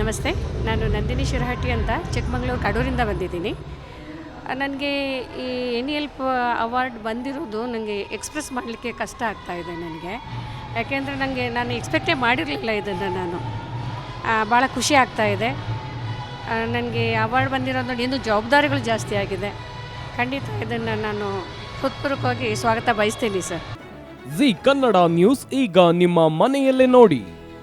ನಮಸ್ತೆ, ನಾನು ನಂದಿನಿ ಶಿರಹಟ್ಟಿ ಅಂತ ಚಿಕ್ಕಮಗಳೂರು ಕಡೂರಿಂದ ಬಂದಿದ್ದೀನಿ. ನನಗೆ ಈ ಎನ್ ಎಲ್ಪ್ ಅವಾರ್ಡ್ ಬಂದಿರೋದು ನನಗೆ ಎಕ್ಸ್ಪ್ರೆಸ್ ಮಾಡಲಿಕ್ಕೆ ಕಷ್ಟ ಆಗ್ತಾ ಇದೆ ನನಗೆ. ಯಾಕೆಂದರೆ ನನಗೆ, ನಾನು ಎಕ್ಸ್ಪೆಕ್ಟೇ ಮಾಡಿರಲಿಲ್ಲ ಇದನ್ನು ನಾನು. ಭಾಳ ಖುಷಿ ಆಗ್ತಾ ಇದೆ. ನನಗೆ ಅವಾರ್ಡ್ ಬಂದಿರೋದು ನೋಡಿ, ಇನ್ನೂ ಜವಾಬ್ದಾರಿಗಳು ಜಾಸ್ತಿ ಆಗಿದೆ. ಖಂಡಿತ ಇದನ್ನು ನಾನು ಹೃತ್ಪೂರ್ವಕವಾಗಿ ಸ್ವಾಗತ ಬಯಸ್ತೀನಿ ಸರ್. ಜಿ ಕನ್ನಡ ನ್ಯೂಸ್, ಈಗ ನಿಮ್ಮ ಮನೆಯಲ್ಲೇ ನೋಡಿ.